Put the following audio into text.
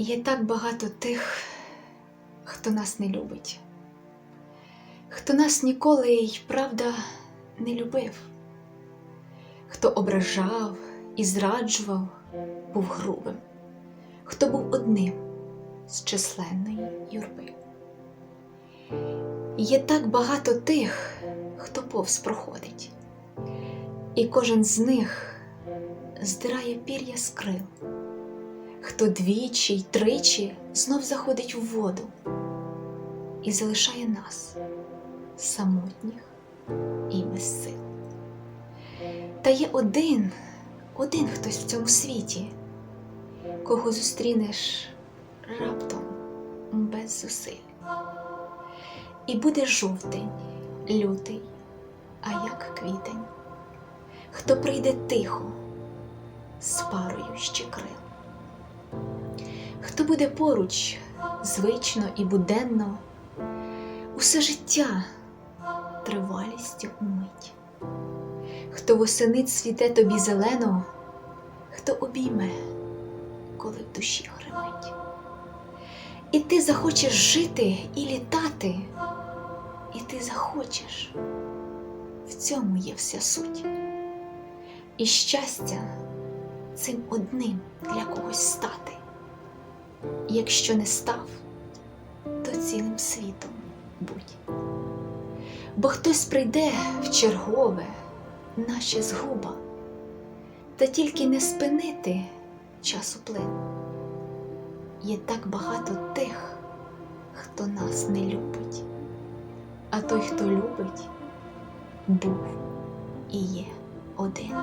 Є так багато тих, хто нас не любить, хто нас ніколи й правда не любив, хто ображав і зраджував, був грубим, хто був одним з численної юрби. Є так багато тих, хто повз проходить, і кожен з них здирає пір'я з крил хто двічі й тричі знов заходить у воду і залишає нас самотніх і без сил. Та є один, один хтось в цьому світі, кого зустрінеш раптом без зусиль. І буде жовтень, лютий, а як квітень, хто прийде тихо з парою ще крил буде поруч звично і буденно, усе життя тривалістю умить, хто восени цвіте тобі зелено, хто обійме, коли в душі гримить. І ти захочеш жити і літати, і ти захочеш. В цьому є вся суть. І щастя цим одним для когось стати. Якщо не став, то цілим світом будь. Бо хтось прийде в чергове, наче згуба, та тільки не спинити часу плин. Є так багато тих, хто нас не любить, а той, хто любить, був і є один.